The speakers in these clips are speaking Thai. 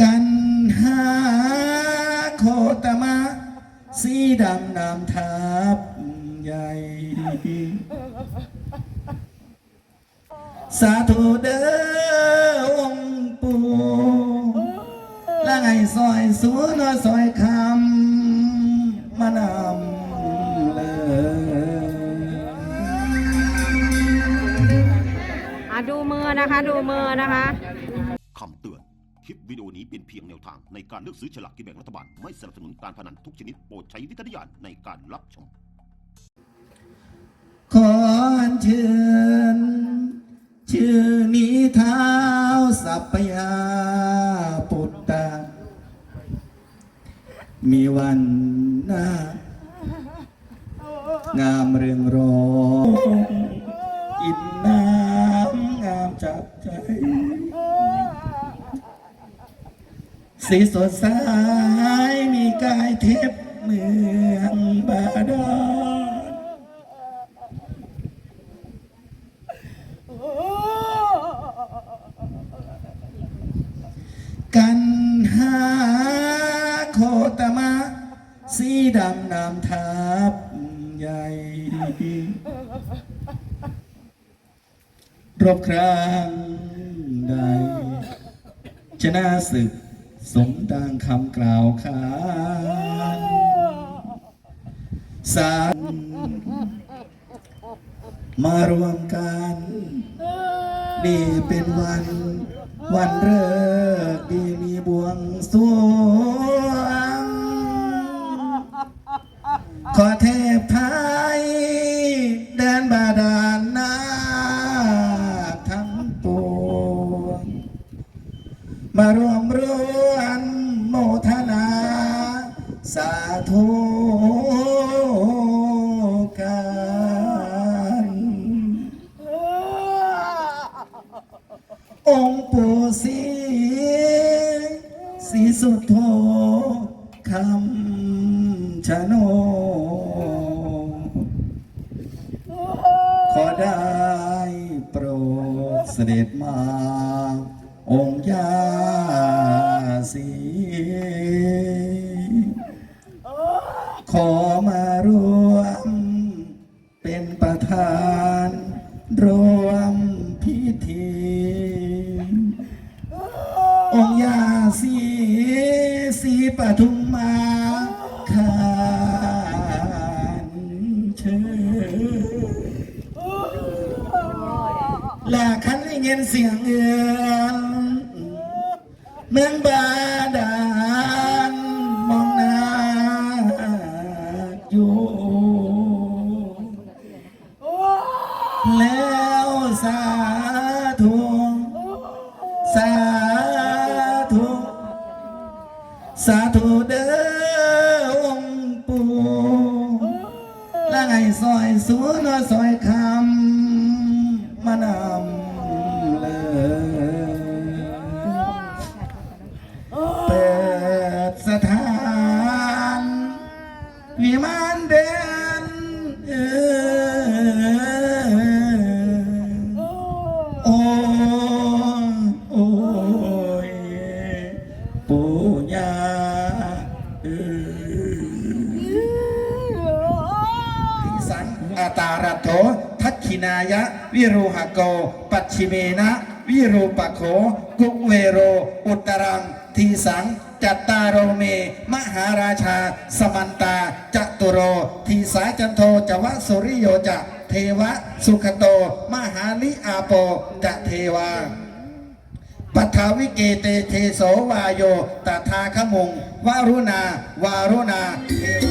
กันหาโคตมะ สีดำนามทับใหญ่ สาธุเด้อองค์ปู่ละไงซอยสัวนอซอยคำมานำเลยอะดูมือนะคะ ดูมือนะคะ วิดีโอนี้เป็นเพียงแนวทางในการเลือกซื้อฉลากกินแบ่งรัฐบาล ไม่สนับสนุนการพนันทุกชนิดโปรดใช้วิจารณญาณในการรับชม ขออัญเชิญชื่อนี้เท้าสัพพยาปุตตะมีวันหน้างามเรืองรองอินน้ำงามจับใจ สีสดใสมีกายเทพเมืองบาดาลกันหาโคตมะ สีดำนามทับใหญ่ รบครั้งใดชนะศึก สมดังคำกล่าวขานสามมารวมกัน นี่เป็นวันวันเลิก องค์ปู่ศรีศรีสุโธคำชะโน ขอได้โปรดเสด็จมา องค์ยาศรีขอมารวมเป็นประธานรว เสียงเอือ ปัจฉิเมนะ วิรูปโขกุเวโร อุตรัง ทีสัง จัตตารโรเม มหาราชา สมันตาจัตุโร ทีสาจันโทจวะสุริโยจะเทวะ สุขโต มหาลิอาโปจะเทวาปัทาวิเกเตเทโสวาโยตถาคมุงวารุณาวารุณาเทว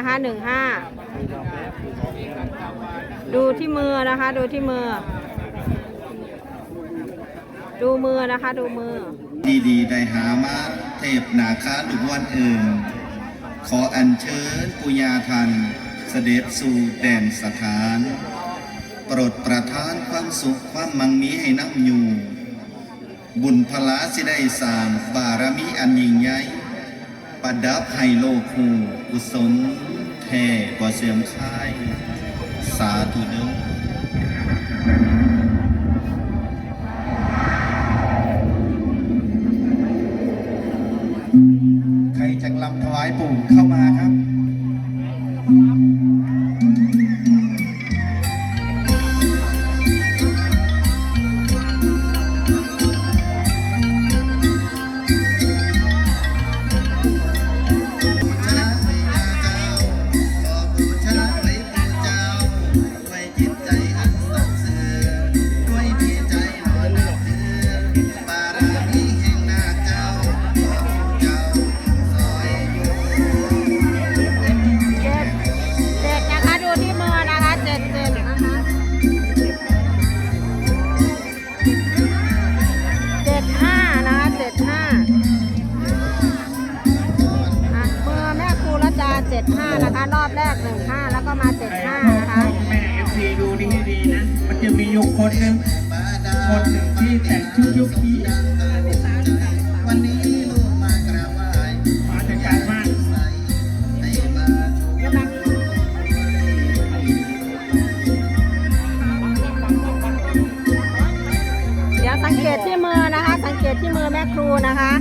นะคะหนึ่งห้าดูที่มือนะคะ ดูที่มือ ดูมือนะคะ ดูมือ ดีดีได้หามาเทพนาคาลุกวันเอิงขออัญเชิญปุญาทัน เสด็จสู่แดนสถาน โปรดประทานความสุขความมั่งมีให้น้ำอยู่ บุญพลาสิได้สร้างบารมีอันยิ่งใหญ่ประดับให้โลกหูกุศล แท่บ่เสื่อมคลาย สาธุเด้อ 75 นะคะ รอบแรก 15 แล้วก็มา 75 นะคะ แม่ MC ดูดีดีๆนะ มันจะมียกคนหนึ่งคนหนึ่งที่แต่งชุดยุคีวันนี้ลูกมากราบไหมาจากการบ้านใย่าสังเกตที่มือนะคะ สังเกตที่มือแม่ครูนะคะ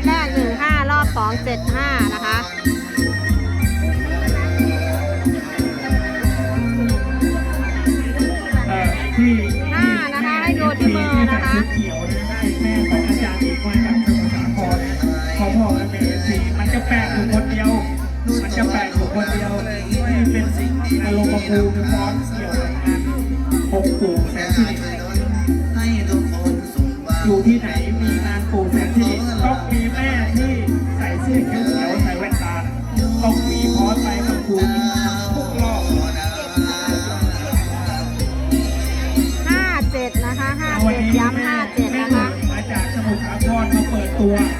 อบแรกหนึ่งห้ารอบสองเจ็ดห้านะคะที่ห้านะคะให้ดูที่มือนะคะเขียวได้แม่ของอาจารย์อีกมาจากสมุทรสาครขอพ่อและแม่เอฟซีมันจะแปลกอยู่คนเดียว มันจะแปลกอยู่คนเดียวที่เป็นอารมณ์ภูมิพร้อมเกี่ยวกับงานองค์ปู่แสนสิริให้ทุกคนอยู่ที่ไหนมีงาน ม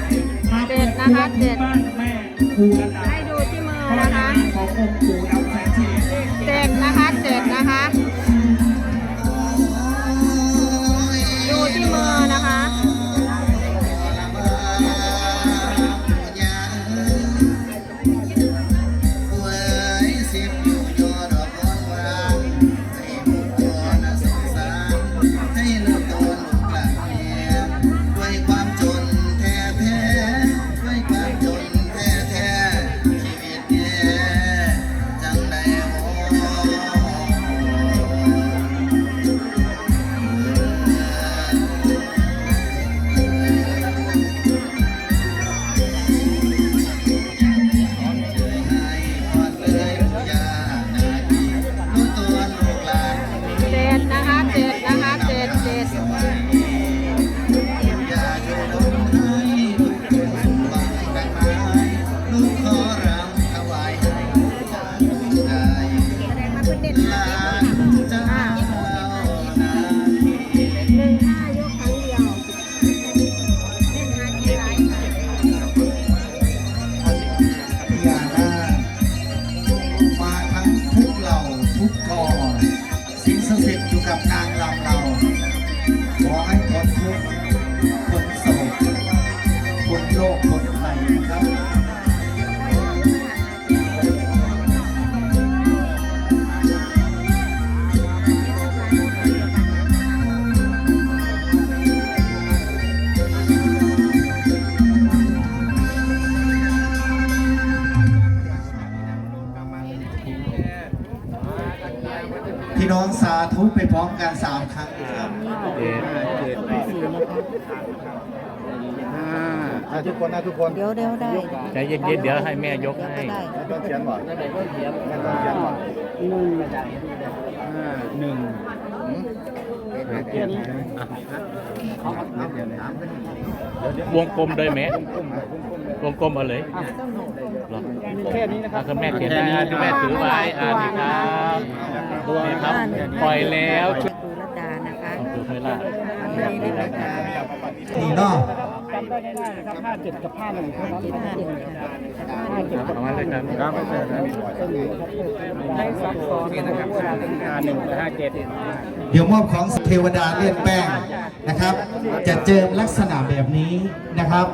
ข์พ้ กันสามครั้งครับเจ็ดเจ็ดห้าทุกคนนะทุกคนเดี๋ยวเดี๋ยวได้ใจเย็นๆเดี๋ยวให้แม่ยกให้ ได้ต้องเขียนบ่อยไม่ต้องเขียนบ่อยห้าหนึ่งเจ็ดวงกลมเลยไหมวงกลมเอาเลยหรแค่นี้นะครับแม่เขียนได้อะคุณแม่ถือไว้อ่านครับ นี่ครับปล่อยแล้วครูรัตดานะคะถูกไหมล่ะนี่นี่นะคะนี่เนาะจำได้ง่ายๆนะครับห้าเจ็ดกับห้าหนึ่งเท่านั้นห้าเจ็ดค่ะห้าเจ็ดเอามาเลยครับครับไม่ใช่ให้ซับซ้อนนะครับห้าหนึ่งกับห้าเจ็ดเดี๋ยวมอบของเทวดาเลียนแป้งนะครับ จะเจิมลักษณะแบบนี้นะครับ